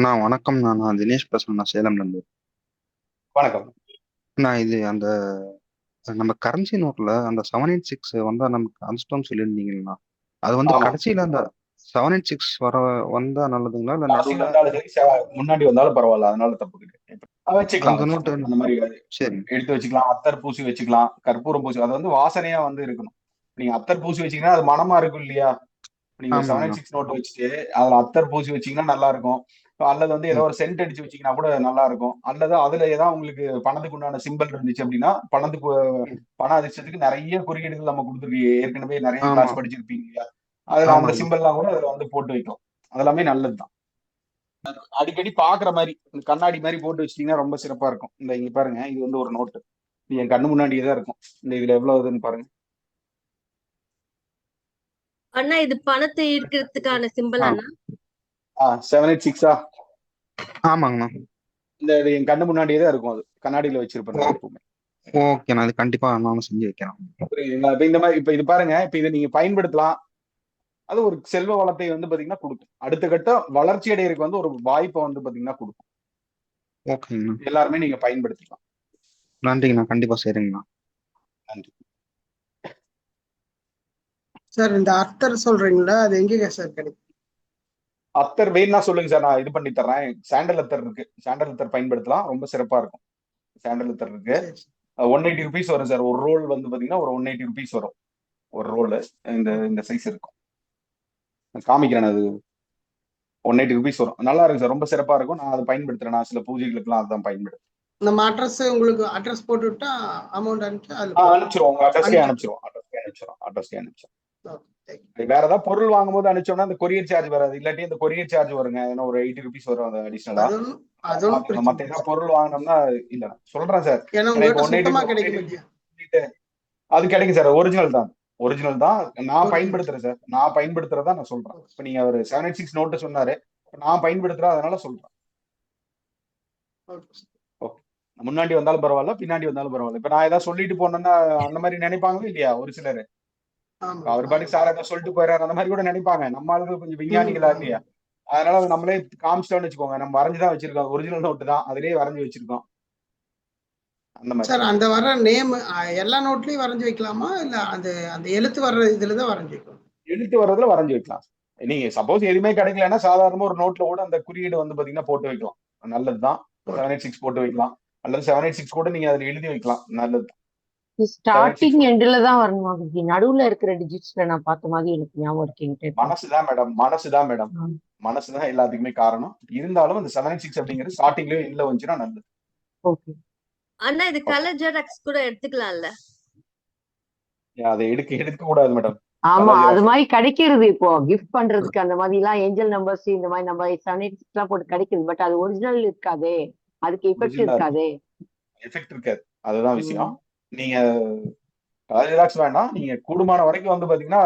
அண்ணா வணக்கம்ண்ணா நான் தினேஷ் பேசுறேண்ணா சேலம்லேருந்து வணக்கம். நான் இது அந்த நம்ம கரன்சி நோட்ல அந்த செவன் எயிட் சிக்ஸ் வந்தா நமக்கு அனுப்பிச்சிட்டோம்னு சொல்லியிருந்தீங்கண்ணா அது வந்து ஆமா. கடைசியில அந்த செவன் எயிட் சிக்ஸ் வர வந்தா நல்லதுங்களா? இல்ல கடைசியில நடுவுல வந்தாலும் சரி செவ- முன்னாடி வந்தாலும் பரவாயில்ல. அதனால தப்பு கிடையாது. வச்சுக்கலாம். அந்த நோட்டு அந்த மாதிரி சரி. எடுத்து வச்சுக்கலாம். அத்தர் பூசி வச்சுக்கலாம். கற்பூரம் பூசி அது வந்து வாசனையா வந்து இருக்கணும். நீங்க அத்தர் பூசி வச்சீங்கன்னா அது மனமா இருக்கும் இல்லையா? நீங்க ஆமாங்க. செவன் சிக்ஸ் நோட் வச்சுட்டு அதுல அத்தர் பூசி வச்சீங்கன்னா நல்லா இருக்கும். அல்லது வந்து ஏதோ ஒரு சென்ட் அடிச்சு வச்சீங்கன்னா கூட நல்லா இருக்கும் அல்லது அதுல ஏதாவது உங்களுக்கு பணத்துக்கு உண்டான சிம்பிள் இருந்துச்சு அப்படின்னா பணத்துக்கு பண அதிர்ஷ்டத்துக்கு நிறைய குறியீடுகள் நம்ம கொடுத்துருக்கு ஏற்கனவே நிறைய. கிளாஸ் படிச்சிருப்பீங்க இல்லையா? அதுல அந்த. சிம்பிள்லாம் கூட அதுல வந்து போட்டு வைக்கலாம் அதெல்லாமே நல்லதுதான். அடிக்கடி பாக்குற மாதிரி கண்ணாடி மாதிரி போட்டு வச்சிட்டீங்கன்னா ரொம்ப சிறப்பா இருக்கும். இந்த இங்க பாருங்க இது வந்து ஒரு நோட்டு என் கண்ணு முன்னாடியே தான் இருக்கும். இந்த இதுல எவ்வளவு வருதுன்னு பாருங்க. அண்ணா இது பணத்தை ஈர்க்கிறதுக்கான சிம்பிள் ஆ. அண்ணா? ஆ செவன் எயிட் சிக்ஸா ஆமாங்கண்ணா. இந்த இது என் கண்ணு முன்னாடியே தான் இருக்கும் அது. கண்ணாடியில வச்சிருப்பேன் நான் எப்பவுமே. ஓகேண்ணா இது கண்டிப்பா நானும் செஞ்சு வைக்கிறேன். புரியுதுங்களா? இப்ப இந்த மாதிரி இப்ப இது பாருங்க இப்ப இதை நீங்க பயன்படுத்தலாம். அது ஒரு செல்வ வளத்தை வந்து பாத்தீங்கன்னா கொடுக்கும். அடுத்த கட்டம் வளர்ச்சி அடையறதுக்கு வந்து ஒரு வாய்ப்பை வந்து பாத்தீங்கன்னா கொடுக்கும். ஓகேங்கண்ணா. எல்லாருமே நீங்க பயன்படுத்திக்கலாம். நன்றிங்கண்ணா கண்டிப்பா சரிங்கண்ணா நன்றி. சார் இந்த அர்த்தர் சொல்றீங்களா அது எங்கேங்க சார் கிடைக்கும் அத்தர் வேணும்னா சொல்லுங்க சார் நான் இது பண்ணி தர்றேன். சாண்டல் அத்தர் இருக்கு. சாண்டல் அத்தர் பயன்படுத்தலாம். ரொம்ப சிறப்பா இருக்கும். சாண்டல் அத்தர் இருக்கு. ஒன் எயிட்டி ருபீஸ் வரும் சார். ஒரு ரோல் வந்து பாத்தீங்கன்னா ஒரு ஒன் எயிட்டி ருபீஸ் வரும். ஒரு ரோல் இந்த இந்த சைஸ் இருக்கும். காமிக்கிறேன் அது. ஒன் எயிட்டி ருபீஸ் வரும். நல்லா இருக்கு சார். ரொம்ப சிறப்பா இருக்கும். நான் அதை பயன்படுத்துறேன். நான் சில பூஜைகளுக்குலாம் அதான் பயன்படுத்துறேன். நம்ம அட்ரஸ் உங்களுக்கு அட்ரஸ் போட்டு விட்டா அமௌண்ட் அனுப்பிச்சு அனுப்பிச்சிருவோம். அட்ரஸ்க்கே அனுப்பிச்சிருவோம். அட்ரஸ்க்கே அனுப்பிச்சிரும் அட்ரஸ்க்கே அனுப்பிச்சிரும் Okay, வேற ஏதாவது பொருள் வாங்கும்போது அனுப்பிச்சோம்னா அந்த கொரியர் சார்ஜ் வராது. இல்லாட்டி இந்த கொரியர் சார்ஜ் வருங்க. ஏன்னா ஒரு எயிட்டி ருபீஸ் வரும் அது அடிஷனலா மத்த ஏதாவது. பொருள் வாங்கினோம்னா இல்ல சொல்றேன் சார். அது கிடைக்கும் சார். ஒரிஜினல் தான். ஒரிஜினல் தான். நான். பயன்படுத்துறேன் சார். நான் பயன்படுத்துறதா நான் சொல்றேன். இப்ப நீங்க ஒரு செவன் எயிட் சிக்ஸ் நோட்டு சொன்னாரு நான் பயன்படுத்துறேன் அதனால சொல்றேன். முன்னாடி வந்தாலும் பரவாயில்ல பின்னாடி வந்தாலும் பரவாயில்ல. இப்ப நான் ஏதாவது சொல்லிட்டு போனேன்னா அந்த மாதிரி நினைப்பாங்க இல்லையா? ஒரு சிலர். அவர் பாட்டுக்கு சார் ஏதாவது சொல்லிட்டு போயிறாரு அந்த மாதிரி கூட நினைப்பாங்க. நம்ம ஆளுங்க கொஞ்சம் விஞ்ஞானிகளா இல்லையா அதனால அது நம்மளே காமிச்சிட்டோம்னு வச்சுக்கோங்க. நம்ம வரைஞ்சுதான் வச்சிருக்கோம். ஒரிஜினல் நோட்டு தான். அதிலேயே வரைஞ்சு வச்சிருக்கோம். அந்த மாதிரி. சார் அந்த வர்ற நேம் எல்லா நோட்லயும் வரைஞ்சு வைக்கலாமா? இல்ல அந்த அந்த எழுத்து வர்ற இதுலதான் வரைஞ்சு வைக்கணும்? எழுத்து வர்றதுல வரைஞ்சு வைக்கலாம். நீங்க சப்போஸ் எதுவுமே கிடைக்கலன்னா சாதாரணமா ஒரு நோட்ல கூட அந்த குறியீடு வந்து பாத்தீங்கன்னா போட்டு வைக்கலாம். நல்லதுதான். செவன் எயிட் சிக்ஸ் போட்டு வைக்கலாம். அல்லது செவன் எயிட் சிக்ஸ் கூட நீங்க அதுல எழுதி வைக்கலாம். நல்லது. ஸ்டார்டிங் எண்ட்ல தான் வரணுமா குருஜி நடுவுல இருக்கிற டிஜிட்ஸ்ல நான் பார்த்த மாதிரி எனக்கு ஞாபகம் இருக்கு என்கிட்ட மனசுதான் மேடம் மனசுதான் மேடம். மனசுதான் எல்லாத்துக்குமே காரணம். இருந்தாலும் அந்த செவன் சிக்ஸ் அப்படிங்கிறது ஸ்டார்டிங்லயே இல்ல வந்துச்சுன்னா நல்லது. ஓகே அண்ணா இது கலர் ஜெராக்ஸ் கூட எடுத்துக்கலாம்ல? அதை எடுக்க எடுக்க கூடாது மேடம் ஆமா அது மாதிரி கிடைக்கிறது இப்போ. கிஃப்ட் பண்றதுக்கு அந்த மாதிரி எல்லாம் ஏஞ்சல் நம்பர்ஸ் இந்த மாதிரி நம்ம செவன் எயிட் சிக்ஸ் எல்லாம் போட்டு கிடைக்குது பட் அது ஒரிஜினல் இருக்காதே. அதுக்கு எஃபெக்ட் இருக்காதே. எஃபெக்ட் இருக்காது. அதுதான் விஷயம். நீங்க ரிலாக்ஸ் வேண்டாம். நீங்க கூடுமான வரைக்கும் வந்து பாத்தீங்கன்னா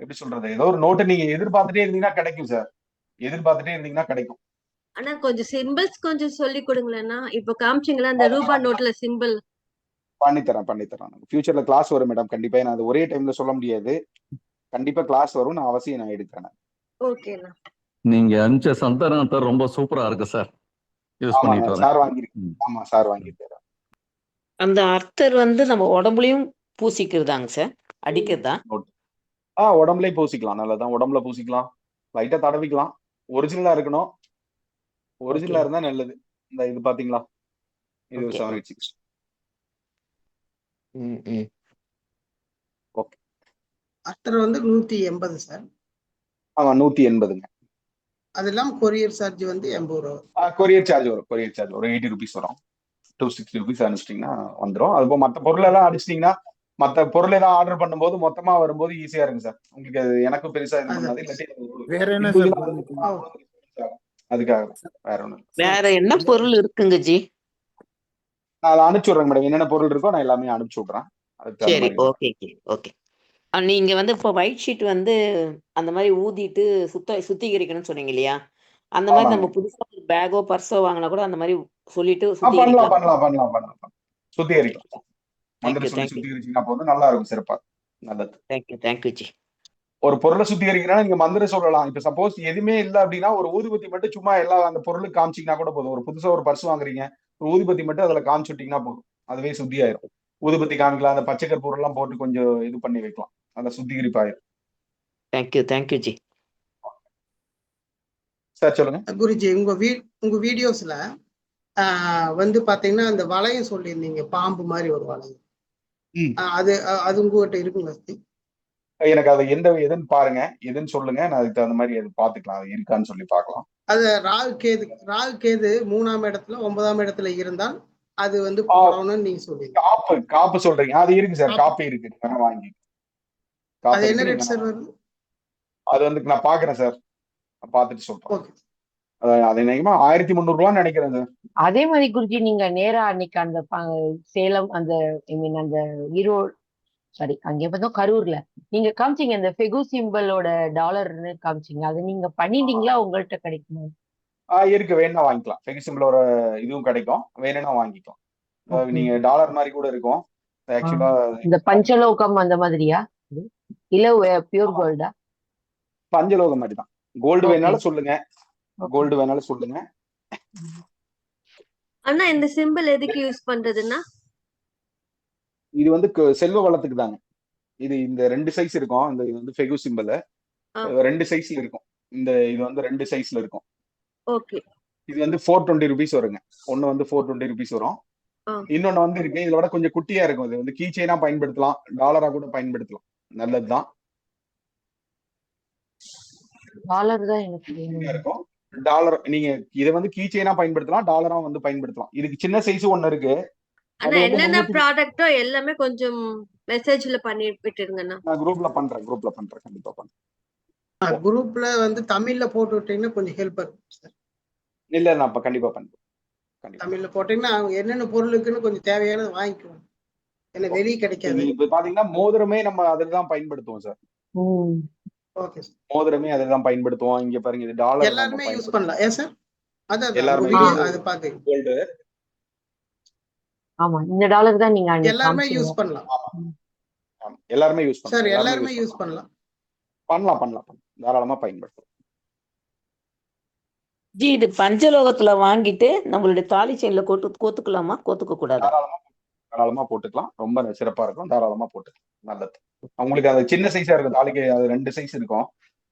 எப்படி சொல்றது? ஏதோ ஒரு நோட்டை நீங்க எதிர்பார்த்துட்டே இருந்தீங்கன்னா கிடைக்கும் சார் எதிர்பார்த்துட்டே இருந்தீங்கன்னா கிடைக்கும். அண்ணா கொஞ்சம் சிம்பிள்ஸ் கொஞ்சம் சொல்லி கொடுங்களேண்ணா. இப்போ காமிச்சிங்களா அந்த ரூபா நோட்ல சிம்பிள் பண்ணித்தரேன் பண்ணித்தரேன். ஃபியூச்சர்ல கிளாஸ் வரும் மேடம் கண்டிப்பா. நான் அது ஒரே டைம்ல சொல்ல முடியாது. கண்டிப்பா கிளாஸ் வரும் நான் அவசியம் நான் எடுக்கிறேன். ஓகேண்ணா. நீங்க அனுப்பிச்ச சந்தானத்தர் ரொம்ப சூப்பரா இருக்கு சார் யூஸ் பண்ணிட்டு சார் வாங்கியிருக்கேன் ம். ஆமா சார் வாங்கியிருக்காரு அந்த அர்த்தர் வந்து நம்ம உடம்புலயும் பூசிக்கிறதாங்க சார். அடிக்கிறதா? ஆ உடம்புலயே பூசிக்கலாம். நல்லதான் உடம்புல பூசிக்கலாம். லைட்டா தடவிக்கலாம். ஒரிஜினலா இருக்கணும். ஒரிஜினலா. இருந்தா நல்லது. இந்த இது பாத்தீங்களா? இது. செவன் எயிட் சிக்ஸ் ம் ம். அர்த்தர் வந்து நூத்தி எண்பது சார். ஆமா நூத்தி எண்பதுங்க. அது இல்லாம கொரியர் சார்ஜ் வந்து எண்பது ரூபா. கொரியர் சார்ஜ் வரும். கொரியர் சார்ஜ் ஒரு எயிட்டி ருபீஸ் வரும். டூ சிக்ஸ்டி ருபீஸ் அனுப்பிச்சிட்டிங்கன்னா வந்துடும் அது போக மற்ற பொருள் எல்லாம் அடிச்சிட்டிங்கன்னா மற்ற பொருள் ஏதாவது ஆர்டர் பண்ணும்போது மொத்தமா வரும்போது ஈஸியா இருக்கு சார். உங்களுக்கு அது எனக்கும் பெருசா வேற என்ன அதுக்காக வேற ஒண்ணும் இல்ல. வேற என்ன பொருள் இருக்குங்க ஜி? நான் அதை அனுப்பிச்சு விட்றேன் மேடம் என்னென்ன பொருள் இருக்கோ நான் எல்லாமே அனுப்பிச்சு விட்றேன். சரி ஓகே ஓகே நீங்க வந்து இப்போ ஒயிட் ஷீட் வந்து அந்த மாதிரி ஊதிட்டு சுத்த சுத்திகரிக்கணும்னு சொன்னீங்க இல்லையா? அந்த மாதிரி. நம்ம புதுசா பேக்கோ பர்ஸோ வாங்கினா கூட அந்த மாதிரி சொல்லிட்டு பண்ணலாம் பண்ணலாம் பண்ணலாம் பண்ணலாம். சுத்திகரிக்கலாம் தேங்க்யூ மந்திர சொல்லி சுத்திகரிச்சீங்கன்னா போதும். நல்லா இருக்கும் சிறப்பா. நல்லது. தேங்க்யூ தேங்க்யூ ஜி ஒரு பொருளை சுத்திகரிக்கிறா நீங்க மந்திரம் சொல்லலாம். இப்ப சப்போஸ் எதுவுமே இல்ல அப்படின்னா ஒரு ஊதுபத்தி மட்டும் சும்மா எல்லா அந்த பொருளுக்கு காமிச்சிங்கன்னா கூட போதும். ஒரு புதுசா ஒரு பர்ஸ் வாங்குறீங்க ஒரு ஊதுபத்தி மட்டும் அதுல காமிச்சு விட்டீங்கன்னா போதும். அதுவே சுத்தி ஆயிரும். ஊதுபத்தி காமிக்கலாம் அந்த பச்சை கற்பூரம் எல்லாம் போட்டு கொஞ்சம் இது பண்ணி வைக்கலாம். அந்த சுத்திகரிப்பாயிரும். Thank you thank you ji sir சொல்லுங்க. குருஜி உங்க வீ உங்க வீடியோஸ்ல வந்து பாத்தீங்கன்னா அந்த வளையம் சொல்லியிருந்தீங்க பாம்பு மாதிரி ஒரு வளையம். அது அது உங்ககிட்ட இருக்குங்க எனக்கு அது எந்த எதுன்னு பாருங்க எதுன்னு சொல்லுங்க நான் அதுக்கு தகுந்த மாதிரி அது பாத்துக்கலாம் அது இருக்கான்னு சொல்லி பார்க்கலாம் அது ராகு கேது ராகு கேது மூணாம் இடத்துல ஒன்பதாம் இடத்துல இருந்தால் அது வந்து. போடணும்னு நீங்க சொல்றீங்க காப்பு காப்பு சொல்றீங்க. அது இருக்கு சார் காப்பி. இருக்கு வாங்கி. அது என்ன ரேட் சார் வருது? அது வந்து நான் பாக்குறேன் சார். பார்த்துட்டு சொல்றேன். அது- நினைக்குமா ஆயிரத்தி முந்நூறு ரூபான்னு நினைக்கிறேன் அதே மாதிரி குருஜி நீங்க நேரா அன்னைக்கு அந்த சேலம் அந்த ஐ மீன் அந்த ஈரோடு சாரி அங்கே பார்த்தோம் கரூர்ல. நீங்க காமிச்சீங்க அந்த ஃபெகு சிம்பலோட டாலர்னு காமிச்சீங்க. அது நீங்க பண்ணிட்டீங்களா? உங்கள்ட்ட கிடைக்குமா? இருக்கு. வேணா வாங்கிக்கலாம். ஃபெகிசிம்பிளோட இதுவும் கிடைக்கும். வேணும்னா வாங்கிக்கலாம். நீங்க டாலர் மாதிரி கூட இருக்கும். ஆக்சுவலா இந்த பஞ்சலோகம் அந்த மாதிரியா? இல்ல பியூர் கோல்டா பஞ்சலோகம் மாதிரி தான். கோல்டு. வேணாலும் சொல்லுங்க. கோல்டு வேணாலும் சொல்லுங்க. அண்ணா இந்த சிம்பிள் எதுக்கு யூஸ் பண்றதுன்னா? இது வந்து செல்வ வளத்துக்கு தாங்க. இது இந்த ரெண்டு சைஸ் இருக்கும். இந்த இது வந்து ஃபெகு சிம்பிள். ரெண்டு சைஸ்ல இருக்கும். இந்த இது வந்து ரெண்டு சைஸ்ல இருக்கும். ஓகே இது வந்து ஃபோர் டுவெண்ட்டி ருபீஸ் வருங்க. ஒன்னு வந்து ஃபோர் டுவெண்ட்டி ருபீஸ் வரும். இன்னொன்னு வந்து இருக்கு. இதோட கொஞ்சம் குட்டியா இருக்கும். இது வந்து கீ செயினா பயன்படுத்தலாம். டாலரா கூட பயன்படுத்தலாம். நல்லதுதான். டாலர் தான் எனக்கு இருக்கும். டாலர் நீங்க இதை வந்து கீ செயினா பயன்படுத்தலாம் டாலரா வந்து பயன்படுத்தலாம். இதுக்கு சின்ன சைஸ் ஒன்னு இருக்கு. ஆனா என்னென்ன ப்ராடக்ட்டோ எல்லாமே கொஞ்சம் மெசேஜ்ல பண்ணி விட்டுருங்கண்ணா. நான் குரூப்ல பண்றேன் குரூப்ல பண்றேன். கண்டிப்பா பண்றேன். குரூப்ல வந்து தமிழ்ல போட்டு விட்டீங்கன்னா கொஞ்சம் ஹெல்ப் இருக்கும் சார் இல்ல நான் இப்ப கண்டிப்பா பண்றேன். தமிழ்ல போட்டீங்கன்னா அவங்க என்னென்ன பொருள் இருக்குன்னு கொஞ்சம் தேவையானது வாங்கிக்குவோம். ஏன்னா வெளியே கிடைக்காது. இப்ப பாத்தீங்கன்னா மோதிரமே நம்ம அதில் தான் பயன்படுத்துவோம் சார் ம். ஓகே சார் மோதிரமே அதில் தான் பயன்படுத்துவோம். இங்க பாருங்க இது டாலர் எல்லாருமே யூஸ் பண்ணலாம். ஏன் சார் அதான் எல்லாருமே அது பாத்து. கோல்டு ஆமா இந்த டாலர் தான் நீங்க எல்லாருமே. யூஸ் பண்ணலாம். எல்லாருமே யூஸ் சார் பண்ணலாம். எல்லாருமே யூஸ் பண்ணலாம். பண்ணலாம். பண்ணலாம் பண்ணலாம். தாராளமா பயன்படுத்தலாம். ஜி இது பஞ்சலோகத்துல வாங்கிட்டு நம்மளுடைய தாலி செயின்ல கோத்து கோத்துக்கலாமா? கோத்துக்க கூடாது? தாராளமா தாராளமா போட்டுக்கலாம். ரொம்ப சிறப்பா இருக்கும். தாராளமா போட்டுக்கலாம். நல்லது. உங்களுக்கு அது சின்ன சைஸா இருக்கும். தாலிக்கு அது ரெண்டு சைஸ் இருக்கும்.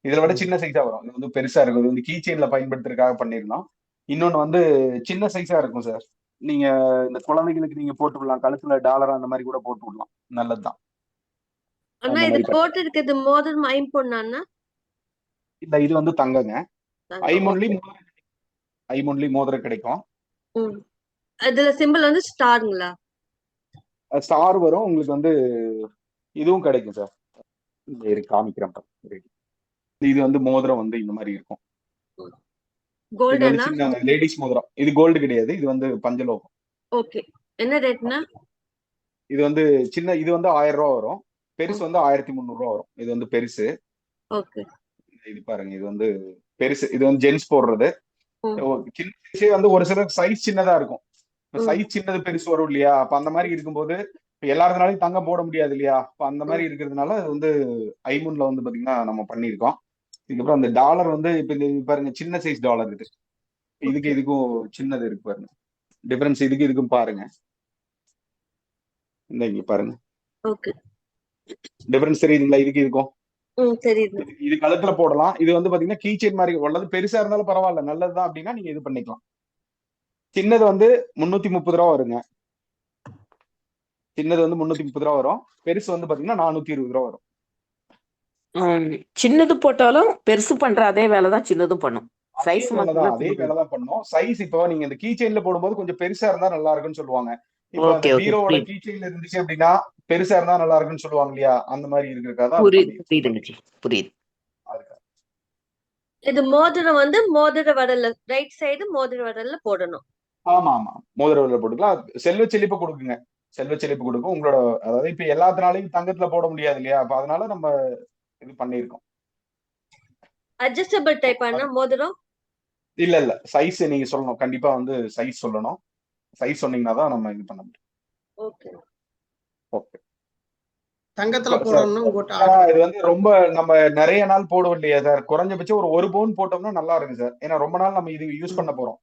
இதுல விட சின்ன சைஸா வரும். இது வந்து பெருசா இருக்கும் இது வந்து கீ செயின்ல பயன்படுத்துறதுக்காக பண்ணிருந்தோம். இன்னொன்னு வந்து சின்ன சைஸா இருக்கும் சார் நீங்க இந்த குழந்தைகளுக்கு நீங்க போட்டு விடலாம். கழுத்துல டாலர் அந்த மாதிரி கூட போட்டு விடலாம். நல்லதுதான். இது போட்டு இருக்கிறது மோதிரம் ஐம்பொண்ணா இல்ல இது வந்து தங்கங்க. ஐமொன்லி ஐமொன்லி மோதிரம் கிடைக்கும். அதுல சிம்பிள் வந்து ஸ்டாருங்களா ஸ்டார் வரும். உங்களுக்கு வந்து இதுவும் கிடைக்கும் சார். இரு காமிக்கிறேன். இது வந்து மோதிரம் வந்து இந்த மாதிரி இருக்கும். இது லேடிஸ் மோதிரம். இது கோல்டு கிடையாது. இது வந்து பஞ்சலோகம். ஓகே என்ன ரேட்னா? இது வந்து சின்ன இது வந்து ஆயிரம் ரூபா வரும். பெருசு வந்து ஆயிரத்தி முந்நூறு ரூபா வரும். இது வந்து பெருசு. ஓகே இது பாருங்க. இது வந்து பெருசு. இது வந்து ஜென்ஸ் போடுறது. சின்ன வந்து ஒரு சிலர் சைஸ் சின்னதா இருக்கும். சைஸ் சின்னது பெருசு வரும் இல்லையா? அப்ப அந்த மாதிரி இருக்கும்போது எல்லாருனாலையும் தங்கம் போட முடியாது இல்லையா? அப்ப அந்த மாதிரி இருக்கிறதுனால வந்து ஐமுன்ல வந்து பாத்தீங்கன்னா நம்ம பண்ணியிருக்கோம். இதுக்கப்புறம் அந்த டாலர் வந்து இப்ப இந்த பாருங்க சின்ன சைஸ் டாலர் இது. இதுக்கு இதுக்கும் சின்னது இருக்கு பாருங்க. டிஃபரன்ஸ் இதுக்கு இதுக்கும் பாருங்க. இந்த இங்க பாருங்க. ஓகே. டிஃபரன்ஸ் தெரியுதுங்களா இதுக்கு இதுக்கும்? இது கழுத்துல போடலாம். இது வந்து பாத்தீங்கன்னா கீச்செயின் மாதிரி உள்ளது பெருசா இருந்தாலும் பரவாயில்ல. நல்லதுதான் அப்படின்னா நீங்க இது பண்ணிக்கலாம். சின்னது வந்து முன்னூத்தி முப்பது ரூபா வருங்க. சின்னது வந்து முன்னூத்தி முப்பது ரூபா வரும். பெருசு வந்து பாத்தீங்கன்னா நானூத்தி இருபது ரூபா வரும். சின்னது போட்டாலும் பெருசு பண்ற அதே வேலை தான் சின்னதும் பண்ணும். சைஸ் அதே வேலைதான், அதே வேலை தான் பண்ணும். சைஸ் இப்போ நீங்க இந்த கீ செயின்ல போடும்போது கொஞ்சம் பெருசா இருந்தா நல்லா இருக்குன்னு சொல்லுவாங்க. இப்போ ஹீரோவோட புரியுது. கீ செயின்ல இருந்துச்சு அப்படின்னா பெருசா இருந்தா நல்லா இருக்குன்னு சொல்லுவாங்க இல்லையா? அந்த மாதிரி அது புரியுது புரியுது. இது மோதிரம் வந்து மோதிர வடல்ல ரைட் சைடு மோதிர வடல்ல போடணும். ஆமா ஆமா மோதிர விரல்ல போட்டுக்கலாம். செல்வ செழிப்பு கொடுக்குங்க. செல்வ செழிப்பு கொடுக்கும். உங்களோட அதாவது இப்ப எல்லாத்தினாலையும் தங்கத்துல போட முடியாது இல்லையா? அப்ப அதனால நம்ம இது பண்ணியிருக்கோம். அட்ஜஸ்டபிள் டைப் ஆனா மோதிரம்? இல்ல இல்ல. சைஸ் நீங்க சொல்லணும். கண்டிப்பா வந்து சைஸ் சொல்லணும். சைஸ் சொன்னீங்கன்னா தான் நம்ம இது பண்ண முடியும். ஓகே ஓகே தங்கத்துல ஆர்டர் இது வந்து ரொம்ப நம்ம நிறைய நாள் போடுவோம் இல்லையா சார். குறைஞ்சபட்சம் ஒரு ஒரு பவுன் போட்டோம்னா நல்லா இருக்கும் சார். ஏன்னா ரொம்ப நாள் நம்ம இது யூஸ் பண்ண போறோம்.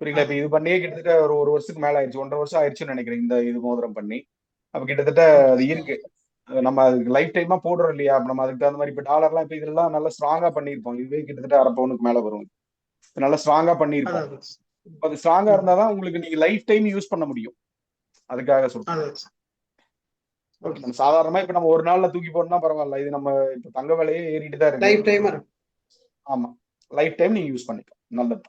புரியுங்களா இப்ப இது பண்ணியே கிட்டத்தட்ட ஒரு ஒரு வருஷத்துக்கு மேல ஆயிடுச்சு. ஒன்றரை வருஷம் ஆயிடுச்சுன்னு நினைக்கிறேன் இந்த இது மோதிரம் பண்ணி. அப்ப கிட்டத்தட்ட அது இருக்கு. நம்ம அதுக்கு லைஃப் டைமா போடுறோம் இல்லையா? நம்ம அதுக்கு தகுந்த மாதிரி இப்ப டாலர்லாம் இப்ப இதெல்லாம் நல்லா ஸ்ட்ராங்கா பண்ணியிருப்போம். இதுவே கிட்டத்தட்ட அரை பவுனுக்கு மேல வரும். நல்லா ஸ்ட்ராங்கா இப்ப அது ஸ்ட்ராங்கா இருந்தாதான் உங்களுக்கு நீங்க லைஃப் டைம் யூஸ் பண்ண முடியும். அதுக்காக சொல்றேன். நம்ம சாதாரணமா இப்ப நம்ம ஒரு நாள்ல தூக்கி போடணும்னா பரவாயில்ல. இது நம்ம இப்ப தங்க விலையே ஏறிட்டு தான் இருக்கு லைஃப் டைம் ஆமா. லைஃப் டைம் நீங்க யூஸ் பண்ணிக்கலாம். நல்லது.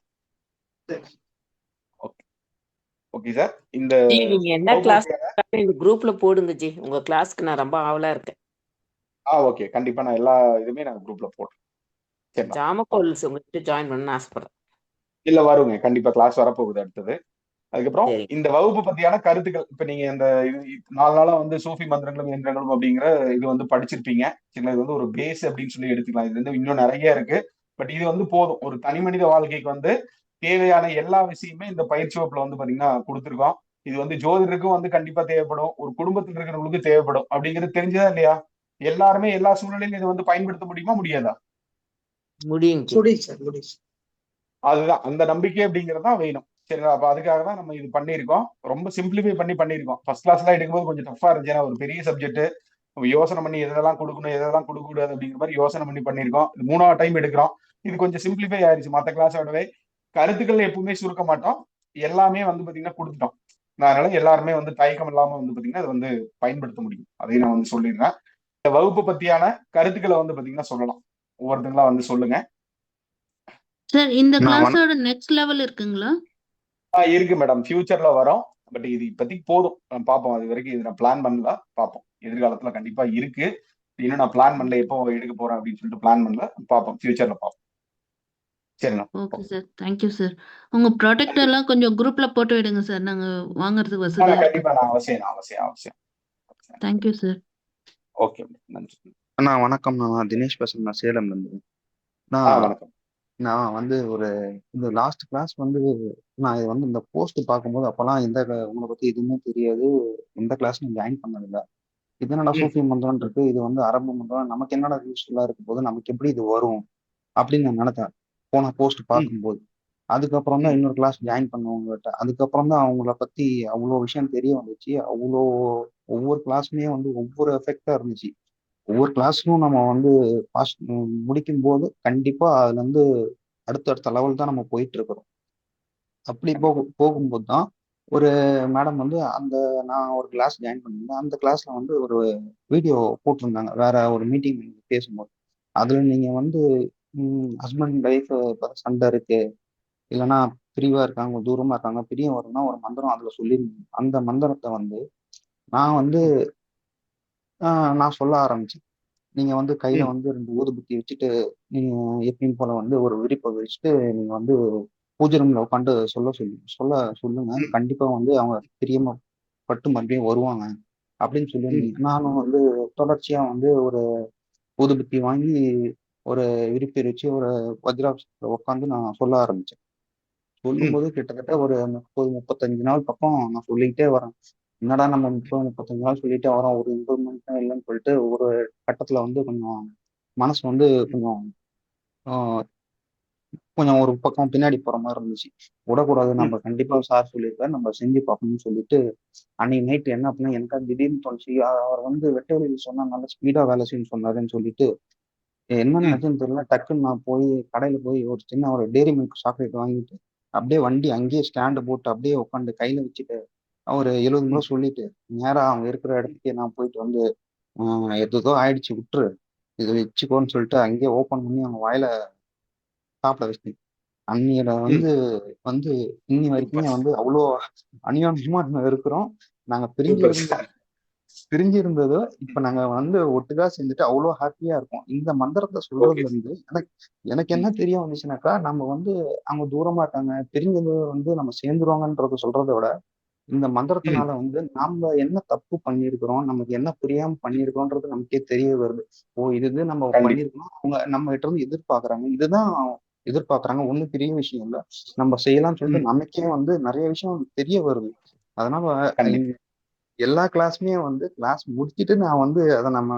ஓகே சார் இந்த நீங்க என்ன கிளாஸ் இந்த குரூப்ல போடுங்க ஜி. உங்க கிளாஸ்க்கு நான் ரொம்ப ஆவலா இருக்கேன். ஆ ஓகே கண்டிப்பா நான் எல்லா இதுமே நான் குரூப்ல போடுறேன். சரிண்ணா. ஜாமக்கோல்ஸ் உங்ககிட்ட ஜாயின் பண்ணணும்னு ஆசைப்படுறேன். இல்ல வருங்க. கண்டிப்பா கிளாஸ் வரப்போகுது அடுத்தது. அதுக்கப்புறம் இந்த வகுப்பு பத்தியான கருத்துக்கள் இப்ப நீங்க இந்த நாலு நாளா வந்து சூஃபி மந்திரங்களும் இயந்திரங்களும் அப்படிங்கிற இது வந்து படிச்சிருப்பீங்க. சரிங்களா இது வந்து ஒரு பேஸ் அப்படின்னு சொல்லி எடுத்துக்கலாம். இது வந்து இன்னும் நிறைய இருக்கு. பட் இது வந்து போதும். ஒரு தனி மனித வாழ்க்கைக்கு வந்து தேவையான எல்லா விஷயமே இந்த பயிற்சி வகுப்புல வந்து பாத்தீங்கன்னா கொடுத்துருக்கோம். இது வந்து ஜோதிடருக்கும் வந்து கண்டிப்பா தேவைப்படும். ஒரு குடும்பத்தில் இருக்கிறவங்களுக்கு தேவைப்படும். அப்படிங்கிறது தெரிஞ்சதா இல்லையா? எல்லாருமே எல்லா சூழ்நிலையிலும் இதை வந்து பயன்படுத்த முடியுமா முடியாதா? முடியும் அதுதான். அந்த நம்பிக்கை அப்படிங்கிறது தான் வேணும். சரிங்களா? அப்ப அதுக்காக தான் நம்ம இது பண்ணியிருக்கோம். ரொம்ப சிம்பிளிஃபை பண்ணி பண்ணியிருக்கோம். ஃபர்ஸ்ட் கிளாஸ்லாம் எடுக்கும்போது கொஞ்சம் டஃபா இருந்துச்சு. ஒரு பெரிய சப்ஜெக்ட் யோசனை பண்ணி எதெல்லாம் கொடுக்கணும் எதெல்லாம் கொடுக்க கூடாது அப்படிங்கிற மாதிரி யோசனை பண்ணி பண்ணியிருக்கோம். இது மூணாவது டைம் எடுக்கிறோம். இது கொஞ்சம் சிம்பிளிஃபை ஆயிருச்சு. மற்ற கிளாஸோடவே கருத்துக்கள் எப்பவுமே சுருக்க மாட்டோம். எல்லாமே வந்து பாத்தீங்கன்னா கொடுத்துட்டோம். அதனால எல்லாருமே வந்து தயக்கம் இல்லாம வந்து பாத்தீங்கன்னா அதை வந்து பயன்படுத்த முடியும். அதையும் நான் வந்து சொல்லிடுறேன். இந்த வகுப்பு பத்தியான கருத்துக்களை வந்து பாத்தீங்கன்னா சொல்லலாம். ஒவ்வொருத்தங்களா வந்து சொல்லுங்க. சார் இந்த கிளாஸோட நெக்ஸ்ட் லெவல் இருக்குங்களா? ஆ இருக்கு மேடம் ஃபியூச்சர்ல வரும். பட் இது இப்போதைக்கு போதும். பார்ப்போம். அது வரைக்கும் இது நான் பிளான் பண்ணல. பார்ப்போம். எதிர்காலத்துல கண்டிப்பா இருக்கு. இன்னும் நான் பிளான் பண்ணல. எப்போ எடுக்க போறேன் அப்படின்னு சொல்லிட்டு பிளான் பண்ணல. பார்ப்போம். ஃபியூச்சர்ல பார்ப்போம். சரிண்ணா. Okay sir thank you sir உங்க ப்ராடக்ட் எல்லாம் கொஞ்சம் குரூப்ல போட்டு விடுங்க சார் நாங்க வாங்குறதுக்கு இருக்கும் கண்டிப்பா நான் அவசியம் அவசியம் அவசியம். தேங்க்யூ சார் ஓகே நன்றி. அண்ணா வணக்கம் நான் தினேஷ் பேசுறேன் நான் சேலம்ல இருந்து. நான் வணக்கம். நான் வந்து ஒரு இந்த லாஸ்ட் கிளாஸ் வந்து நான் இது வந்து இந்த போஸ்ட் பார்க்கும்போது அப்பெல்லாம் இந்த உங்களை பத்தி எதுவுமே தெரியாது. எந்த கிளாஸ் நான் ஜாயின் பண்ணதில்லை. இது என்னடா. சூஃபி மந்திரம் இருக்கு இது வந்து அரபு மந்திரம் நமக்கு என்னடா யூஸ்ஃபுல்லா இருக்கும் போது நமக்கு எப்படி இது வரும்? அப்படின்னு நான் நினைச்சேன் போன போஸ்ட் பார்க்கும்போது. அதுக்கப்புறம் தான். இன்னொரு கிளாஸ் ஜாயின் பண்ணவங்ககிட்ட. அதுக்கப்புறம் தான் அவங்கள பத்தி அவ்வளோ விஷயம் தெரிய வந்துச்சு. அவ்வளோ ஒவ்வொரு கிளாஸுமே வந்து ஒவ்வொரு எஃபெக்டா இருந்துச்சு. ஒவ்வொரு கிளாஸ்க்கும் நம்ம வந்து பாஸ் முடிக்கும் போது கண்டிப்பா அதுல இருந்து அடுத்தடுத்த லெவல் தான் நம்ம போயிட்டு இருக்கிறோம் அப்படி போகும் போகும்போது தான் ஒரு மேடம் வந்து அந்த நான் ஒரு கிளாஸ் ஜாயின் பண்ணியிருந்தேன். அந்த கிளாஸ்ல வந்து ஒரு வீடியோ போட்டிருந்தாங்க. வேற ஒரு மீட்டிங் பேசும்போது. அதுல நீங்க வந்து ஹஸ்பண்ட் ஒய்ஃப் சண்டை இருக்கு இல்லைன்னா பிரிவா இருக்காங்க தூரமா இருக்காங்க பிரிய வரும்னா ஒரு மந்திரம் அதுல சொல்லியிருந்தீங்க அந்த மந்திரத்தை வந்து நான் வந்து நான் சொல்ல ஆரம்பிச்சேன் நீங்க வந்து கையில. வந்து ரெண்டு ஊதுபத்தி வச்சுட்டு நீங்க எப்பயும் போல வந்து ஒரு விரிப்பை வச்சுட்டு நீங்க வந்து பூஜை ரூம்ல உட்காந்து சொல்ல சொல்லி சொல்ல சொல்லுங்க. கண்டிப்பா வந்து அவங்க பிரியமா பட்டு மறுபடியும் வருவாங்க அப்படின்னு. சொல்லியிருந்தீங்க நானும் வந்து தொடர்ச்சியா வந்து ஒரு ஊதுபத்தி வாங்கி ஒரு விரிப்பை வச்சு ஒரு வஜ்ராட்சத்துல உட்காந்து நான் சொல்ல ஆரம்பிச்சேன் ம். சொல்லும்போது கிட்டத்தட்ட ஒரு முப்பது முப்பத்தஞ்சு நாள் பக்கம் நான் சொல்லிக்கிட்டே வரேன் என்னடா நம்ம முப்பது முப்பத்தஞ்சு நாள் சொல்லிட்டே வரோம் ஒரு இம்ப்ரூவ்மெண்ட் இல்லைன்னு சொல்லிட்டு ஒரு கட்டத்துல வந்து கொஞ்சம் மனசு வந்து கொஞ்சம் ஆஹ், கொஞ்சம் ஒரு பக்கம் பின்னாடி போற மாதிரி இருந்துச்சு விடக்கூடாது. நம்ம கண்டிப்பா சார் சொல்லியிருக்காரு நம்ம செஞ்சு பார்க்கணும்னு சொல்லிட்டு அன்னைக்கு நைட் என்ன பண்ணா எனக்கு திடீர்னு தோணுச்சு அவர் வந்து வெட்ட வெளியில் சொன்னா நல்லா ஸ்பீடா வேலை செய்யணும்னு சொன்னாருன்னு சொல்லிட்டு என்ன. நினைச்சுன்னு தெரியல டக்குன்னு நான் போய் கடையில போய் ஒரு சின்ன ஒரு டேரி மில்க் சாக்லேட் வாங்கிட்டு அப்படியே வண்டி அங்கேயே ஸ்டாண்டு போட்டு அப்படியே உட்காந்து கையில வச்சுட்டு ஒரு எழுபது முறை. சொல்லிட்டு நேரா அவங்க இருக்கிற இடத்துக்கே நான் போயிட்டு வந்து ஆஹ் எதுதோ ஆயிடுச்சு விட்டுரு இது வச்சுக்கோன்னு சொல்லிட்டு அங்கேயே ஓபன் பண்ணி அவங்க வாயில சாப்பிட வச்சிட்டேன் அன்னியில ம். வந்து வந்து இன்னி வரைக்குமே வந்து அவ்வளோ அநியோன்யமா நாங்க இருக்கிறோம் நாங்க பிரிஞ்சு பிரிஞ்சு இருந்ததோ இப்ப நாங்க வந்து ஒட்டுக்கா சேர்ந்துட்டு அவ்வளோ ஹாப்பியா இருக்கோம். இந்த மந்திரத்தை சொல்றதுல இருந்து எனக்கு எனக்கு. என்ன தெரிய வந்துச்சுனாக்கா நம்ம வந்து அவங்க தூரமா இருக்காங்க பிரிஞ்சது வந்து நம்ம சேர்ந்துருவாங்கன்றத சொல்றதை விட இந்த. மந்திரத்தினால வந்து நாம என்ன தப்பு பண்ணியிருக்கிறோம் நமக்கு என்ன புரியாம பண்ணியிருக்கோன்றது நமக்கே தெரிய வருது. ஓ இது இது நம்ம கண்டிப்பா. பண்ணியிருக்கோம் அவங்க நம்ம கிட்ட இருந்து எதிர்பார்க்கறாங்க. இதுதான் எதிர்பார்க்கறாங்க ஒண்ணும் பெரிய விஷயம் இல்ல. நம்ம செய்யலாம்னு சொல்லிட்டு. நமக்கே வந்து நிறைய விஷயம் தெரிய வருது. அதனால எல்லா கிளாஸுமே வந்து கிளாஸ் முடிச்சுட்டு நான் வந்து அதை நம்ம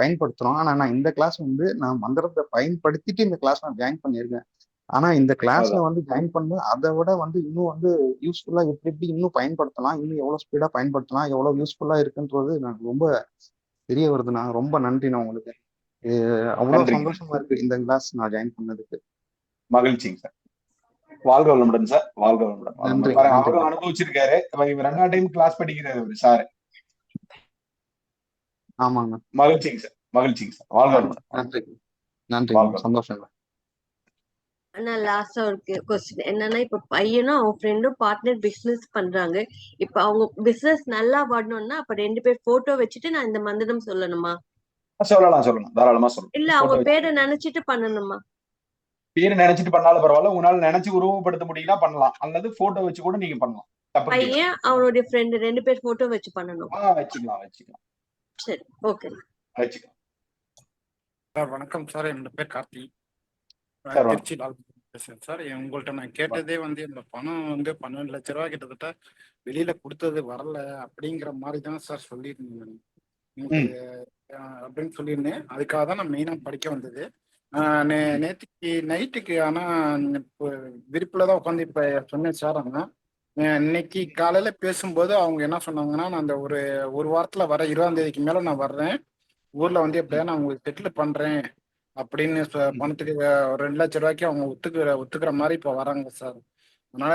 பயன்படுத்துறோம். ஆனா நான் இந்த கிளாஸ் வந்து நான் மந்திரத்தை பயன்படுத்திட்டு இந்த கிளாஸ் நான் ஜாயின் பண்ணியிருக்கேன். ஆனா இந்த கிளாஸ்ல. வந்து ஜாயின் பண்ணு அதை விட வந்து இன்னும் வந்து யூஸ்ஃபுல்லா எப்படி எப்படி இன்னும் பயன்படுத்தலாம் இன்னும் எவ்வளவு ஸ்பீடா பயன்படுத்தலாம் எவ்வளவு யூஸ்ஃபுல்லா இருக்குன்றது எனக்கு ரொம்ப தெரிய வருதுண்ணா ரொம்ப நன்றிண்ணா உங்களுக்கு. நன்றிங்க. சந்தோஷமா இருக்கு இந்த கிளாஸ் நான் ஜாயின் பண்ணதுக்கு. மகிழ்ச்சிங்க சார். வாழ்க வளமுடன் சார். வாழ்க வளமுடன். அவரும் அனுபவிச்சிருக்காரு. ரெண்டாம் டைம் கிளாஸ் படிக்கிறாரு சார். ஆமாங்க. மகிழ்ச்சிங்க சார். மகிழ்ச்சிங்க சார். வாழ்க வளமுடன். நன்றி. நன்றி. சந்தோஷம் ஆனா லாஸ்டா ஒரு கொஸ்டின் என்னன்னா இப்ப பையனும் அவன் ஃப்ரெண்டும் பார்ட்னர் பிசினஸ் பண்றாங்க. இப்ப அவங்க பிசினஸ் நல்லா வரணும்னா அப்ப ரெண்டு பேர் போட்டோ வச்சுட்டு நான் இந்த மந்திரம் சொல்லணுமா? சொல்லலாம் சொல்லலாம். தாராளமா சொல்லலாம். இல்ல அவங்க பேரை நினைச்சிட்டு பண்ணணுமா? பேரு நினைச்சிட்டு பண்ணாலும் பரவாயில்ல. உங்களால நினைச்சு உருவப்படுத்த முடியும்னா பண்ணலாம். அல்லது போட்டோ வச்சு கூட நீங்க பண்ணலாம். பையன் அவனுடைய ஃப்ரெண்டு ரெண்டு பேர் போட்டோ வச்சு பண்ணணும். ஆ வச்சுக்கலாம் வச்சுக்கலாம். சரி ஓகே வச்சுக்கலாம். சார் வணக்கம் சார். என்னோட பேர் கார்த்தி. திருச்சி பேசுறேன் சார். உங்கள்கிட்ட நான் கேட்டதே வந்து இந்த பணம் வந்து பன்னெண்டு லட்ச ரூபா கிட்டத்தட்ட வெளியில கொடுத்தது வரல அப்படிங்கிற மாதிரி தான் சார் அஹ், அப்படின்னு சொல்லியிருந்தேன். அதுக்காக தான் நான் மெயினாக படிக்க வந்தது. ஆஹ் நே- நேத்திக்கு நைட்டுக்கு ஆனால் இப்போ விருப்பில் தான் உட்காந்து இப்போ சொன்னேன் சார் ஆனால் இன்னைக்கு காலையில பேசும்போது அவங்க என்ன சொன்னாங்கன்னா நான் அந்த ஒரு ஒரு வாரத்துல வர இருபதாம் தேதிக்கு மேல நான் வர்றேன். ஊர்ல வந்து எப்படியா நான் உங்களுக்கு செட்டில் பண்றேன் அப்படின்னு சொ- பணத்துக்கு அஹ், ஒரு ரெண்டு லட்ச ரூபாய்க்கு அவங்க ஒத்துக்கிற ஒத்துக்கிற மாதிரி இப்போ வராங்க சார் அதனால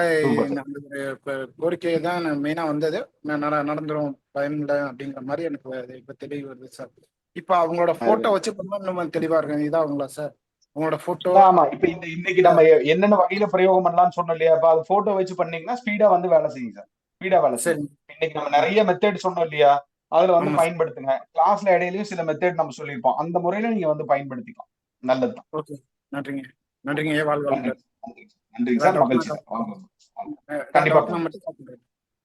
ஒரு கோ- கோரிக்கை தான் நான் மெயினா வந்தது. நான் நட- நடந்துரும் பயம் இல்லை அப்படிங்கிற மாதிரி எனக்கு இப்ப தெளிவு வருது சார் இப்ப அவங்களோட போட்டோ வச்சு பண்ணா நம்ம தெளிவா இருக்கு இதான் அவங்களா சார் உங்களோட போட்டோ ஆமா இப்ப இந்த இன்னைக்கு நம்ம என்னென்ன வகையில பிரயோகம் பண்ணலாம்னு சொன்னோம் இல்லையா? அப்ப அது போட்டோ வச்சு பண்ணீங்கன்னா ஸ்பீடா வந்து வேலை செய்யுங்க சார் ஸ்பீடா வேலை செய்யும் இன்னைக்கு நம்ம நிறைய மெத்தட் சொன்னோம் இல்லையா? அதுல வந்து. பயன்படுத்துங்க. கிளாஸ்ல இடையிலயும் சில மெத்தட் நம்ம சொல்லியிருப்போம். அந்த முறையில நீங்க வந்து பயன்படுத்திக்கலாம். நல்லதுதான். ஓகே நன்றிங்க. நன்றிங்க. ஏ வாழ் நன்றி வாழ்க நன்றி நன்றி சார் மகிழ்ச்சி சார் வாங்க வாங்க. கண்டிப்பா.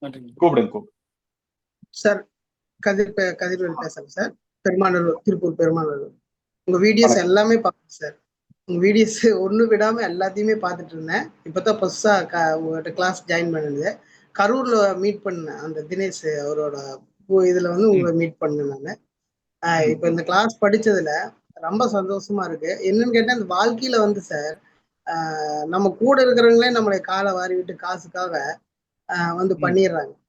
நன்றிங்க. கூப்பிடுங்க கூப்பிடுங்க. சார் கதிர் கதிர்வேல் பேசுறேன் சார் பெருமாநல்லூர் திருப்பூர் பெருமாநல்லூர் உங்க வீடியோஸ். எல்லாமே பார்த்தேன் சார் உங்க வீடியோஸ் ஒண்ணு விடாம எல்லாத்தையுமே பார்த்துட்டு இருந்தேன். இப்பதான் புதுசா க- உங்கள்கிட்ட கிளாஸ் ஜாயின் பண்ணது கரூர்ல மீட் பண்ணேன் அந்த தினேஷ் அவரோட இதுல வந்து உங்களை மீட் பண்ணேன் நான். இப்ப இந்த கிளாஸ் படிச்சதுல ரொம்ப சந்தோஷமா இருக்கு. என்னன்னு கேட்டா இந்த வாழ்க்கையில வந்து சார் நம்ம கூட இருக்கிறவங்களே நம்மளை காலை வாரி விட்டு காசுக்காக வந்து. பண்ணிடுறாங்க.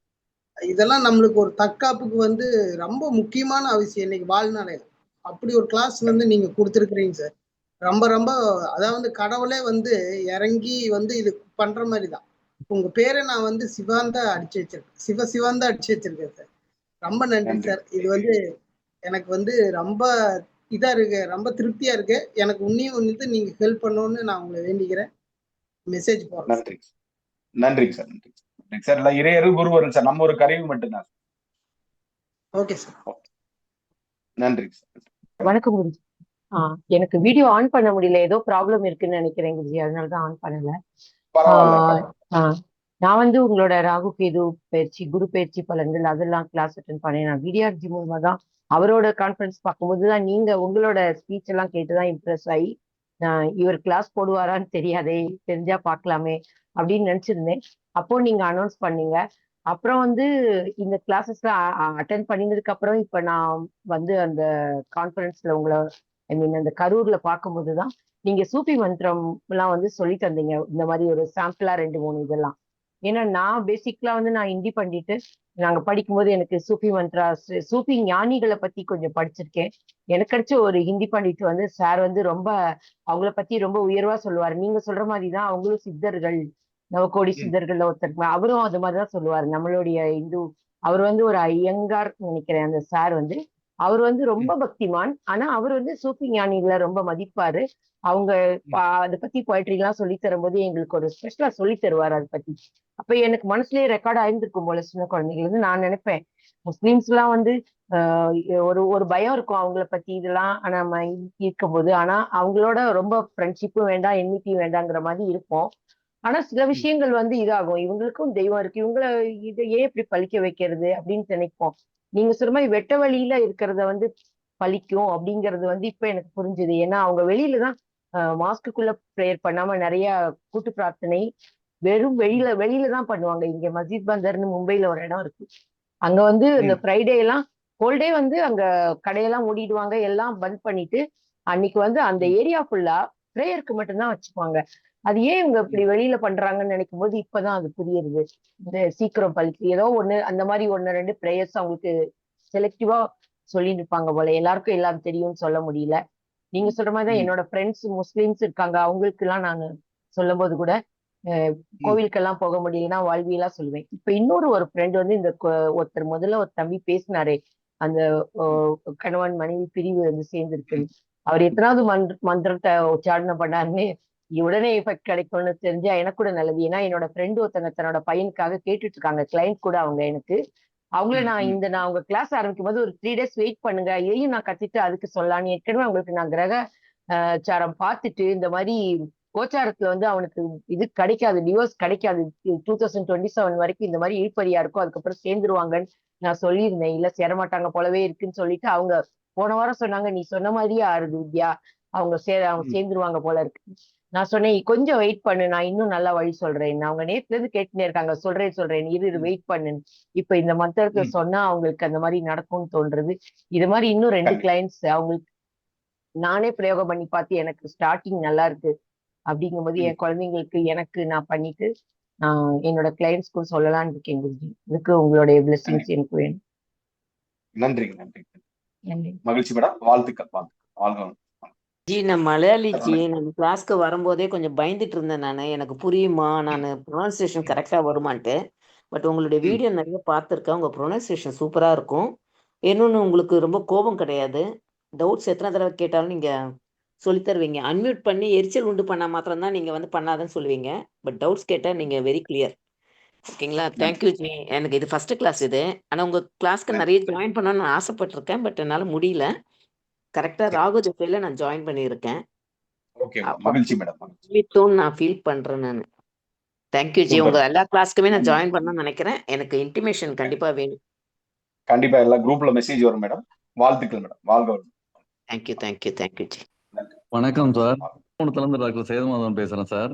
இதெல்லாம் நம்மளுக்கு ஒரு தற்காப்புக்கு வந்து ரொம்ப முக்கியமான அவசியம் இன்னைக்கு வாழ்நாளையில அப்படி ஒரு கிளாஸ் வந்து நீங்க கொடுத்துருக்குறீங்க சார் ரொம்ப ரொம்ப அதாவது கடவுளே வந்து இறங்கி வந்து இது பண்ற மாதிரி தான் உங்க பேரை நான் வந்து சிவாந்தா அடிச்சு வச்சிருக்கேன். சிவ சிவாந்தா அடிச்சு வச்சிருக்கேன் சார் ரொம்ப நன்றி நன்றி. சார் இது வந்து எனக்கு வந்து ரொம்ப இதா இருக்கு ரொம்ப திருப்தியா இருக்கு. எனக்கு உன்னையும் வந்து நீங்க ஹெல்ப் பண்ணணும்னு நான் உங்களை வேண்டிக்கிறேன். மெசேஜ் போடுறேன் நன்றி. நன்றிங்க சார் நன்றி நன்றி. சார் இல்ல இறையரு குருவரும் சார் நம்ம ஒரு கருவி மட்டும்தான் ஓகே சார் சார் வணக்கம் குருஜி. ஆ எனக்கு வீடியோ ஆன் பண்ண முடியல. ஏதோ ப்ராப்ளம் இருக்குன்னு நினைக்கிறேன் குருஜி. அதனால தான் ஆன் பண்ணல. நான் வந்து உங்களோட ராகு கேது பயிற்சி குரு பயிற்சி பலன்கள் அதெல்லாம் கிளாஸ் அட்டன் பண்ணேன். நான் விடியார்ஜி மூலமா தான் அவரோட கான்ஃபரன்ஸ் பார்க்கும்போது தான் நீங்க உங்களோட ஸ்பீச் எல்லாம் கேட்டுதான் இம்ப்ரெஸ் ஆகி நான் இவர் கிளாஸ் போடுவாரான்னு தெரியாதே தெரிஞ்சா பார்க்கலாமே அப்படின்னு நினைச்சிருந்தேன். அப்போ நீங்க அனௌன்ஸ் பண்ணீங்க. அப்புறம் வந்து இந்த கிளாஸஸ்ல அட்டன் பண்ணினதுக்கு அப்புறம் இப்ப நான் வந்து அந்த கான்ஃபரன்ஸ்ல உங்களை ஐ மீன் அந்த கரூர்ல பார்க்கும்போது தான் நீங்க சூப்பி மந்திரம் எல்லாம் வந்து சொல்லி தந்தீங்க. இந்த மாதிரி ஒரு சாம்பிளா ரெண்டு மூணு இதெல்லாம். ஏன்னா நான் பேசிக்கலா வந்து நான் ஹிந்தி பண்ணிட்டு நாங்க படிக்கும்போது எனக்கு சூஃபி மந்த்ரா சூஃபி ஞானிகளை பத்தி கொஞ்சம் படிச்சிருக்கேன். எனக்கு கிடைச்ச ஒரு ஹிந்தி பண்டிட் வந்து சார் வந்து ரொம்ப அவங்கள பத்தி ரொம்ப உயர்வா சொல்லுவாரு. நீங்க சொல்ற மாதிரி தான் அவங்களும் சித்தர்கள். நவகோடி சித்தர்கள்ல ஒருத்தர் அவரும் அது மாதிரி தான் சொல்லுவாரு. நம்மளுடைய இந்து அவர் வந்து ஒரு ஐயங்கார் நினைக்கிறேன். அந்த சார் வந்து அவர் வந்து ரொம்ப பக்திமான். ஆனா அவர் வந்து சூஃபி ஞானிகளை ரொம்ப மதிப்பாரு. அவங்க அதை பத்தி போய்ட்ரி எல்லாம் சொல்லி தரும்போது எங்களுக்கு ஒரு ஸ்பெஷலா சொல்லி தருவார் அதை பத்தி. அப்ப எனக்கு மனசுலயே ரெக்கார்ட் ஆயிருந்திருக்கும் போல சின்ன குழந்தைகள் வந்து நான் நினைப்பேன். முஸ்லிம்ஸ் எல்லாம் வந்து ஒரு ஒரு பயம் இருக்கும் அவங்கள பத்தி இதெல்லாம் நம்ம இருக்கும்போது ஆனா அவங்களோட ரொம்ப ஃப்ரெண்ட்ஷிப்பும் வேண்டாம் எண்ணிக்கையும் வேண்டாங்கிற மாதிரி இருப்போம். ஆனா சில விஷயங்கள் வந்து இதாகும். இவங்களுக்கும் தெய்வம் இருக்கு. இவங்கள இதை ஏன் இப்படி பழிக்க வைக்கிறது அப்படின்னு நினைப்போம். நீங்க சொல்ற மாதிரி வெட்ட வழியில இருக்கிறத வந்து பழிக்கும் அப்படிங்கிறது வந்து இப்ப எனக்கு புரிஞ்சுது. ஏன்னா அவங்க வெளியில தான் மாஸ்க்குள்ள ப்ரேயர் பண்ணாம நிறைய கூட்டு பிரார்த்தனை வெறும் வெளியில வெளியில தான் பண்ணுவாங்க. இங்க மஸ்ஜித் பந்தர்னு மும்பைல ஒரு இடம் இருக்கு. அங்க வந்து இந்த. ஃப்ரைடே எல்லாம் ஹோல் டே வந்து அங்க கடையெல்லாம் மூடிடுவாங்க. எல்லாம் பந்த் பண்ணிட்டு அன்னைக்கு வந்து அந்த. ஏரியா ஃபுல்லா ப்ரேயருக்கு மட்டும்தான் வச்சுக்குவாங்க. அது ஏன் இவங்க இப்படி வெளியில பண்றாங்கன்னு நினைக்கும் போது இப்பதான் அது புரியுது. இந்த சீக்கிரம் பலிக்கு ஏதோ ஒண்ணு அந்த மாதிரி ஒண்ணு ரெண்டு ப்ரேயர்ஸ் அவங்களுக்கு செலக்டிவா சொல்லிட்டு இருப்பாங்க போல. எல்லாருக்கும் எல்லாம் தெரியும்னு சொல்ல முடியல. நீங்க சொல்ற மாதிரி தான். என்னோட ஃப்ரெண்ட்ஸ் முஸ்லிம்ஸ் இருக்காங்க. அவங்களுக்கு எல்லாம் நான் சொல்லும் போது கூட. கோவிலுக்கெல்லாம் போக முடியலன்னா வாழ்வியலா சொல்லுவேன். இப்ப இன்னொரு ஒரு ஃப்ரெண்ட் வந்து இந்த ஒருத்தர் முதல்ல ஒரு தம்பி பேசினாரே. அந்த கணவன் மனைவி பிரிவு வந்து சேர்ந்திருக்குன்னு ம். அவர் எத்தனாவது மந்த் மந்திரத்தை உச்சாரணம் பண்ணாருன்னு உடனே எஃபெக்ட் கிடைக்கும்னு தெரிஞ்சா எனக்கு கூட நல்லது. ஏன்னா என்னோட ஃப்ரெண்டு ஒருத்தங்க தன்னோட பையனுக்காக கேட்டுட்டு இருக்காங்க கிளைண்ட் கூட அவங்க எனக்கு. அவங்கள. நான். இந்த நான் உங்க கிளாஸ் ஆரம்பிக்கும் போது ஒரு த்ரீ டேஸ் வெயிட் பண்ணுங்க. இதையும் நான் கத்துட்டு அதுக்கு சொல்லலாம்னு ஏற்கனவே உங்களுக்கு நான் கிரக சாரம் பார்த்துட்டு இந்த மாதிரி கோச்சாரத்துல வந்து அவனுக்கு இது கிடைக்காது டிவோர்ஸ் கிடைக்காது. டூ தௌசண்ட் டுவெண்ட்டி செவன் வரைக்கும் இந்த மாதிரி இழுப்பறியா இருக்கும் அதுக்கப்புறம் சேர்ந்துருவாங்கன்னு நான் சொல்லியிருந்தேன். இல்ல சேரமாட்டாங்க போலவே இருக்குன்னு சொல்லிட்டு அவங்க போன வாரம் சொன்னாங்க நீ சொன்ன மாதிரியே ஆறுது வித்யா. அவங்க சே அவங்க. சேர்ந்துருவாங்க போல இருக்கு. நான் சொன்னேன் கொஞ்சம் வெயிட் பண்ணு நான் இன்னும் நல்லா வழி சொல்றேன் அவங்க நேத்துல இருந்து கேட்டுனே இருக்காங்க சொல்றேன் சொல்றேன் இரு இரு. வெயிட் பண்ணு இப்ப இந்த மந்திரத்தை. சொன்னா அவங்களுக்கு அந்த மாதிரி நடக்கும்னு தோன்றது இது மாதிரி இன்னும் ரெண்டு. கிளைண்ட்ஸ் அவங்களுக்கு நானே பிரயோகம் பண்ணி பார்த்து எனக்கு ஸ்டார்டிங் நல்லா இருக்கு அப்படிங்கும்போது. என் குழந்தைங்களுக்கு எனக்கு நான் பண்ணிட்டு நான் என்னோட கிளைண்ட்ஸ்க்கும் சொல்லலாம்னு இருக்கேன் குருஜி இதுக்கு உங்களுடைய பிளெஸிங்ஸ். எனக்கு வேணும் நன்றிங்க நன்றி மகிழ்ச்சி மேடம் வாழ்த்துக்கள் வாழ்த்துக்கள் வாழ்க. ஜி நான் மலையாளி ஜி. நான் கிளாஸ்க்கு வரும்போதே கொஞ்சம் பயந்துட்டு இருந்தேன் நான். எனக்கு புரியுமா? நான் ப்ரொனன்சியேஷன் கரெக்டாக வருமான்ட்டு. பட் உங்களுடைய. வீடியோ நிறைய பார்த்துருக்கேன். உங்கள் ப்ரொனன்சியேஷன் சூப்பராக இருக்கும். இன்னொன்று உங்களுக்கு ரொம்ப கோபம் கிடையாது. டவுட்ஸ் எத்தனை தடவை கேட்டாலும் நீங்கள் சொல்லித் தருவீங்க. அன்மியூட் பண்ணி எரிச்சல் உண்டு பண்ணால் மாத்திரம்தான் நீங்கள் வந்து பண்ணாதன்னு சொல்லுவீங்க. பட் டவுட்ஸ் கேட்டால் நீங்கள் வெரி கிளியர் ஓகேங்களா? Thank you ji. எனக்கு இது ஃபர்ஸ்ட் கிளாஸ் இது. ஆனால் உங்கள் கிளாஸ்க்கு நிறைய ஜாயின் பண்ணணும்னு ஆசைப்பட்டிருக்கேன். பட் என்னால் முடியல. கரெக்டாக ராகு ஜெஃபைல நான் ஜாயின் பண்ணியிருக்கேன். ஓகே மகிழ்ச்சி மேடம் நான் ஃபீல் பண்ணுறேன் நான். Thank you G. சூப்பர் உங்கள் எல்லா கிளாஸ்க்குமே நான் ஜாயின் பண்ணணும்னு நினைக்கிறேன். எனக்கு இன்டிமேஷன் கண்டிப்பாக வேணும். கண்டிப்பா எல்லா குரூப்ல மெசேஜ் வரும் மேடம் வாழ்த்துக்கள் மேடம் வாழ்க. Thank you thank you thank you ji. வணக்கம் சார். இருந்து டாக்டர் சேதுமாதவன் பேசுறேன் சார்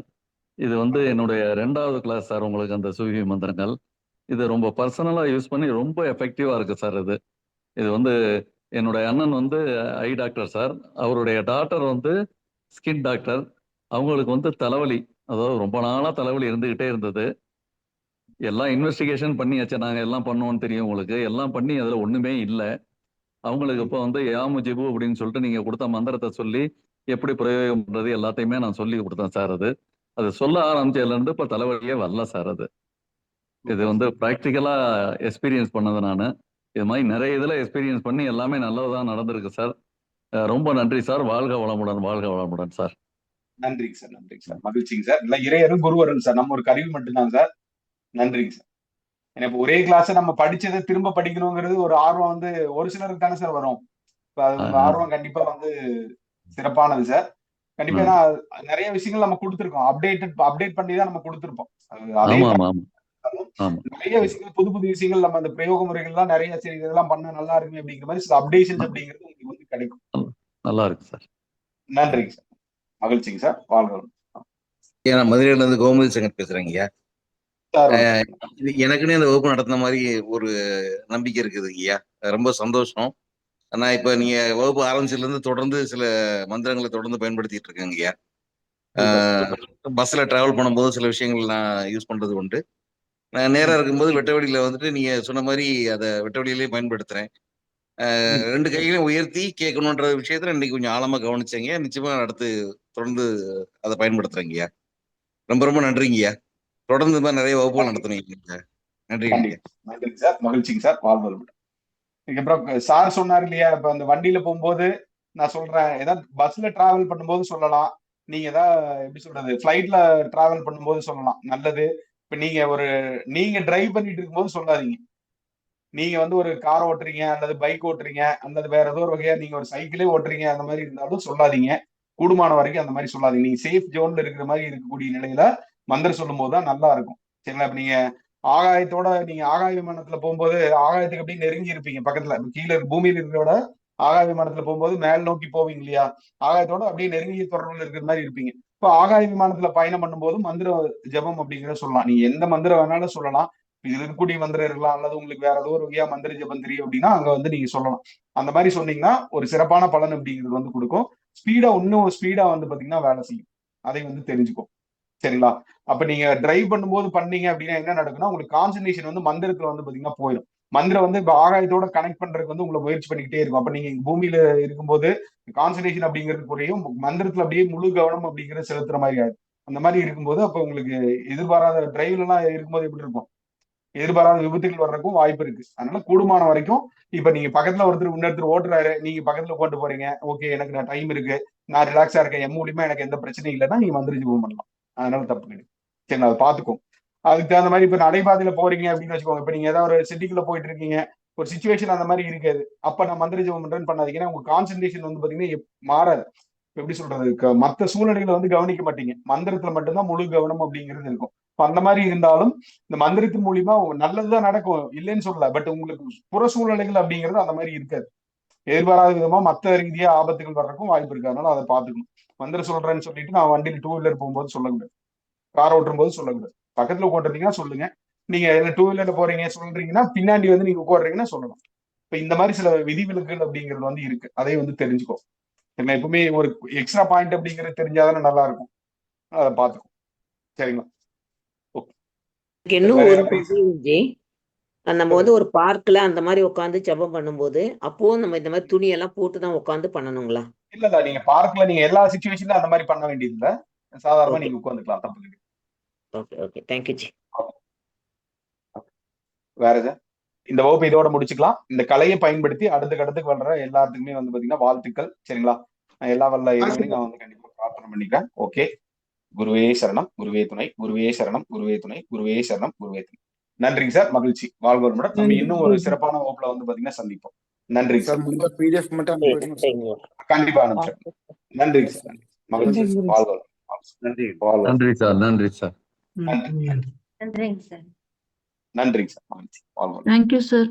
இது வந்து என்னுடைய ரெண்டாவது கிளாஸ் சார் உங்களுக்கு அந்த சூகி மந்திரங்கள். இது ரொம்ப பர்சனலா யூஸ் பண்ணி ரொம்ப எஃபெக்டிவா இருக்கு சார் இது. இது வந்து என்னுடைய அண்ணன் வந்து ஐ டாக்டர் சார் அவருடைய டாக்டர் வந்து ஸ்கின் டாக்டர் அவங்களுக்கு வந்து தலைவலி. அதாவது ரொம்ப நாளாக தலைவலி இருந்துக்கிட்டே இருந்தது. எல்லாம் இன்வெஸ்டிகேஷன் பண்ணியாச்சு. நாங்கள் எல்லாம் பண்ணுவோம்னு தெரியும் உங்களுக்கு. எல்லாம் பண்ணி அதில் ஒன்றுமே இல்லை. அவங்களுக்கு இப்போ வந்து யாமு ஜிபு அப்படின்னு சொல்லிட்டு நீங்கள் கொடுத்த மந்திரத்தை சொல்லி எப்படி பிரயோகம் பண்ணுறது எல்லாத்தையுமே நான் சொல்லி கொடுத்தேன் சார் அது. அது சொல்ல ஆரம்பிச்சதுலேருந்து இப்போ தலைவலியே வரல சார் அது. இது வந்து ப்ராக்டிக்கலாக எக்ஸ்பீரியன்ஸ் பண்ணது நான். இது மாதிரி நிறைய இதுல எக்ஸ்பீரியன்ஸ் பண்ணி எல்லாமே நல்லதா நடந்திருக்கு சார் ரொம்ப நன்றி சார் வாழ்க வளமுடன் வாழ்க வளமுடன் சார் நன்றிங்க சார் நன்றிங்க சார் மகிழ்ச்சிங்க சார் இல்ல இறையரும் குருவரும் சார் நம்ம ஒரு கருவி மட்டும்தான் சார் நன்றிங்க சார் ஏன்னா இப்ப ஒரே கிளாஸ் நம்ம படிச்சதை திரும்ப படிக்கணுங்கிறது ஒரு ஆர்வம் வந்து ஒரு சிலருக்கு தானே சார் வரும். இப்ப ஆர்வம் கண்டிப்பா வந்து சிறப்பானது சார் கண்டிப்பா நிறைய விஷயங்கள் நம்ம கொடுத்துருக்கோம். அப்டேட்டட் அப்டேட் பண்ணி தான். நம்ம கொடுத்துருப்போம் நிறைய விஷயங்கள் புது புது விஷயங்கள் நம்ம அந்த பிரயோக முறைகள்லாம் நிறைய சரி இதெல்லாம் பண்ண நல்லா இருக்குமே அப்படிங்கிற மாதிரி சில அப்டேஷன்ஸ் அப்படிங்கிறது உங்களுக்கு வந்து கிடைக்கும். நல்லா- இருக்கு சார். நன்றிங்க சார். மகிழ்ச்சிங்க சார். வாழ்க நான் மதுரையில இருந்து கோமதி சங்கர் பேசுறேங்க ஐயா. எனக்குன்னே இந்த வகுப்பு நடத்தின மாதிரி ஒரு நம்பிக்கை இருக்குது ஐயா. ரொம்ப சந்தோஷம். நான் இப்ப நீங்க வகுப்பு ஆரம்பிச்சதுல இருந்து தொடர்ந்து சில மந்திரங்களை தொடர்ந்து பயன்படுத்திட்டு இருக்கேங்க ஐயா. பஸ்ல டிராவல் பண்ணும்போது சில விஷயங்கள் நான் யூஸ் பண்றது உண்டு. நான் நேரா இருக்கும்போது வெட்ட வெளியில வந்துட்டு நீங்க சொன்ன மாதிரி அதை வெட்ட வெளியிலேயே பயன்படுத்துறேன் ரெண்டு கைகளையும் உயர்த்தி கேட்கணுன்ற விஷயத்துல இன்னைக்கு கொஞ்சம் ஆழமா கவனிச்சேங்க நிச்சயமா அடுத்து தொடர்ந்து அதை பயன்படுத்துறேங்கய்யா. ரொம்ப ரொம்ப நன்றிங்கய்யா. தொடர்ந்து மாதிரி நிறைய வகுப்புகள் நடத்துனீங்க நன்றிங்க கண்டிப்பா. நன்றிங்க சார். மகிழ்ச்சிங்க சார். வளமுடன் இதுக்கப்புறம் சார் சொன்னார் இல்லையா இப்ப அந்த வண்டியில போகும்போது நான் சொல்றேன் ஏதாவது பஸ்ல டிராவல் பண்ணும்போது சொல்லலாம். நீங்க ஏதாவது எப்படி சொல்றது ஃபிளைட்ல டிராவல் பண்ணும்போது சொல்லலாம். நல்லது. இப்ப நீங்க ஒரு நீங்க டிரைவ் பண்ணிட்டு இருக்கும்போது சொல்லாதீங்க. நீங்க வந்து ஒரு கார் ஓட்டுறீங்க அல்லது பைக் ஓட்டுறீங்க அல்லது வேற ஏதோ ஒரு வகையா நீங்க ஒரு சைக்கிளே ஓட்டுறீங்க அந்த மாதிரி இருந்தாலும் சொல்லாதீங்க. கூடுமான வரைக்கும் அந்த மாதிரி சொல்லாதீங்க. நீங்க சேஃப் ஜோன்ல இருக்கிற மாதிரி இருக்கக்கூடிய நிலையில மந்திரம் சொல்லும் போது தான் நல்லா இருக்கும். சரிங்களா? இப்ப நீங்க ஆகாயத்தோட நீங்க ஆகாய விமானத்துல போகும்போது ஆகாயத்துக்கு அப்படியே நெருங்கி இருப்பீங்க. பக்கத்துல கீழே பூமியில இருக்கிறோட ஆகாய விமானத்துல போகும்போது மேல் நோக்கி போவீங்க இல்லையா? ஆகாயத்தோட அப்படியே நெருங்கி தொடர்புல இருக்கிற மாதிரி இருப்பீங்க. இப்ப ஆகாய விமானத்துல பயணம் பண்ணும்போது மந்திர ஜெபம் அப்படிங்கிறத சொல்லலாம். நீங்க எந்த மந்திரம் வேணாலும் சொல்லலாம். இருக்கக்கூடிய மந்திரம் இருக்கலாம் அல்லது உங்களுக்கு வேற ஏதோ ஒரு வகையா மந்திர ஜபம் தெரியும் அப்படின்னா அங்க வந்து நீங்க சொல்லலாம். அந்த மாதிரி சொன்னீங்கன்னா ஒரு சிறப்பான பலன் அப்படிங்கிறது வந்து கொடுக்கும். ஸ்பீடா இன்னும் ஸ்பீடா வந்து பாத்தீங்கன்னா வேலை செய்யும். அதை வந்து தெரிஞ்சுக்கும். சரிங்களா? அப்ப நீங்க டிரைவ் பண்ணும்போது பண்ணீங்க அப்படின்னா என்ன நடக்கும்னா உங்களுக்கு கான்சன்ட்ரேஷன் வந்து மந்திரத்துல வந்து பாத்தீங்கன்னா போயிடும் மந்திரம் வந்து இப்ப ஆகாயத்தோட கனெக்ட் பண்றதுக்கு வந்து உங்களை முயற்சி பண்ணிக்கிட்டே இருக்கும். அப்ப நீங்க பூமியில இருக்கும்போது கான்சன்ட்ரேஷன் அப்படிங்கிறது குறையும். மந்திரத்துல அப்படியே முழு கவனம் அப்படிங்கிறது செலுத்துற மாதிரி ஆயிடும். அந்த மாதிரி இருக்கும்போது அப்ப உங்களுக்கு எதிர்பாராத டிரைவ்ல எல்லாம் இருக்கும்போது எப்படி இருக்கும்? எதிர்பாராத விபத்துகள் வர்றதுக்கும் வாய்ப்பு இருக்கு. அதனால கூடுமான வரைக்கும் இப்ப நீங்க பக்கத்துல ஒருத்தர் இன்னொருத்தர் ஓட்டுறாரு. நீங்க பக்கத்துல போட்டு போறீங்க. ஓகே எனக்கு நான் டைம் இருக்கு. நான் ரிலாக்ஸா இருக்கேன். எம் மூலியமா எனக்கு எந்த பிரச்சனையும் இல்லைன்னா நீங்க மந்திரிச்சு ஜபம் பண்ணலாம். அதனால தப்பு கிடையாது. நான் அதை பாத்துக்கோங்க அதுக்கு தகுந்த மாதிரி இப்ப நடைபாதையில போறீங்க அப்படின்னு வச்சுக்கோங்க. இப்ப நீங்க ஏதாவது ஒரு சிட்டிக்குள்ள போயிட்டு இருக்கீங்க. ஒரு சுச்சுவேஷன் அந்த மாதிரி இருக்காது. அப்ப நான் மந்திர ஜபம் பண்றேன்னு பண்ணாதீங்கன்னா உங்க கான்சன்ட்ரேஷன் வந்து பாத்தீங்கன்னா மாறாது. எப்படி சொல்றது? மத்த சூழ்நிலைகளை வந்து கவனிக்க மாட்டீங்க. மந்திரத்துல மட்டும்தான் முழு கவனம் அப்படிங்கிறது இருக்கும். அந்த மாதிரி இருந்தாலும் இந்த மந்திரத்தின் மூலியமா நல்லதுதான் நடக்கும். இல்லைன்னு சொல்லல. பட் உங்களுக்கு புற சூழ்நிலைகள் அப்படிங்கிறது அந்த மாதிரி இருக்காது. எதிர்பாராத விதமா மத்த ரீதியா ஆபத்துகள் வர்றதுக்கும் வாய்ப்பு இருக்கு. அதனால அதை பாத்துக்கணும் மந்திரம் சொல்றேன்னு சொல்லிட்டு நான் வண்டியில் டூ வீலர் போகும்போது சொல்லக்கூடாது. கார் ஓட்டும் போது சொல்லக்கூடாது. பக்கத்துல உட்காந்துருந்தீங்கன்னா சொல்லுங்க. நீங்க டூ வீலர்ல போறீங்க சொல்றீங்கன்னா பின்னாடி வந்து நீங்க உட்காடுறீங்கன்னா சொல்லலாம். இப்ப இந்த மாதிரி சில விதிவிலக்குகள் அப்படிங்கிறது வந்து இருக்கு. அதை வந்து தெரிஞ்சுக்கோ. என்ன எப்பவுமே ஒரு எக்ஸ்ட்ரா பாயிண்ட் அப்படிங்கிறது தெரிஞ்சாதானே நல்லா இருக்கும் அதை பாத்துக்கோ சரிங்களா? இன்னும் ஒரு ஜி நம்ம வந்து ஒரு பார்க்ல அந்த மாதிரி உட்காந்து ஜெபம் பண்ணும்போது அப்போ நம்ம இந்த மாதிரி துணியெல்லாம் போட்டு தான் உட்காந்து பண்ணணுங்களா? இல்ல நீங்க பார்க்ல நீங்க எல்லா சுச்சுவேஷன்ல அந்த மாதிரி பண்ண வேண்டியது இல்ல சாதாரணமா நீங்க உட்காந்துக்கலாம் தப்பு okay okay thank you ji வேற சார் இந்த வகுப்பு இதோட முடிச்சுக்கலாம். இந்த கலையை பயன்படுத்தி அடுத்த கட்டத்துக்கு வர்ற எல்லாத்துக்குமே வந்து பாத்தீங்கன்னா வாழ்த்துக்கள். சரிங்களா? நான் எல்லா வல்ல இறைவனையும் நான் வந்து கண்டிப்பா பிரார்த்தனை பண்ணிக்கிறேன். ஓகே குருவே சரணம் குருவே துணை குருவே சரணம் குருவே துணை குருவே சரணம் குருவே துணை. நன்றிங்க சார். மகிழ்ச்சி. வாழ்வருடன் நம்ம இன்னும் ஒரு சிறப்பான வகுப்புல வந்து பாத்தீங்கன்னா சந்திப்போம். நன்றிங்க சார். பிடிஎஃப் மட்டும் கண்டிப்பா நன்றிங்க சார். நன்றி. மகிழ்ச்சி வாழ்வருடன் நன்றி நன்றி சார். நன்றி சார். நன்றி நன்றிங்க சார். நன்றிங்க சார். Thank you sir